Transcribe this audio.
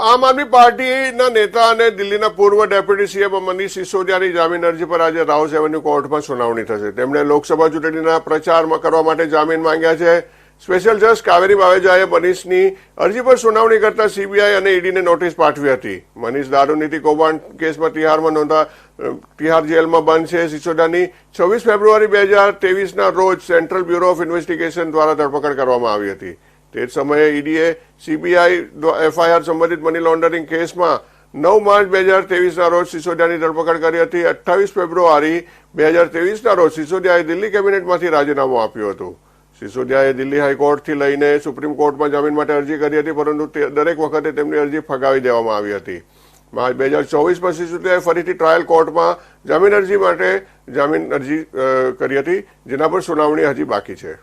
આમ આદમી પાર્ટીના નેતા અને દિલ્હીના પૂર્વ ડેપ્યુટી સીએમ મનીષ સિસોદિયાની જામીન અરજી પર આજે રાઉસ એવન્યુ કોર્ટમાં સુનાવણી થશે. તેમણે લોકસભા ચૂંટણીના પ્રચારમાં કરવા માટે જામીન માંગ્યા છે. સ્પેશિયલ જજ કાવેરી બાવેજાએ મનીષની અરજી પર સુનાવણી કરતા સીબીઆઈ અને ઈડીને નોટિસ પાઠવી હતી. મનીષ દારૂનીતિ કૌભાંડ કેસમાં તિહારમાં નોંધા તિહાર જેલમાં બંધ છે. સિસોદાની છવ્વીસ ફેબ્રુઆરી બે હજાર તેવીસના રોજ સેન્ટ્રલ બ્યુરો ઓફ ઇન્વેસ્ટિગેશન દ્વારા ધરપકડ કરવામાં આવી હતી. તે જ સમયે ઈડીએ સીબીઆઈ એફઆઈઆર સંબંધિત મની લોન્ડરિંગ કેસમાં નવ માર્ચ બે હજાર ત્રેવીસના રોજ સિસોદિયાની ધરપકડ કરી હતી. અઠ્ઠાવીસ ફેબ્રુઆરી બે હજાર ત્રેવીસના રોજ સિસોદિયાએ દિલ્હી કેબિનેટમાંથી રાજીનામું આપ્યું હતું. સિસોદિયાએ દિલ્હી હાઈકોર્ટથી લઈને સુપ્રીમ કોર્ટમાં જામીન માટે અરજી કરી હતી, પરંતુ દરેક વખતે તેમની અરજી ફગાવી દેવામાં આવી હતી. માર્ચ બે હજાર ચોવીસમાં સિસોદિયાએ ફરીથી ટ્રાયલ કોર્ટમાં જામીન અરજી માટે જામીન અરજી કરી હતી, જેના પર સુનાવણી હજી બાકી છે.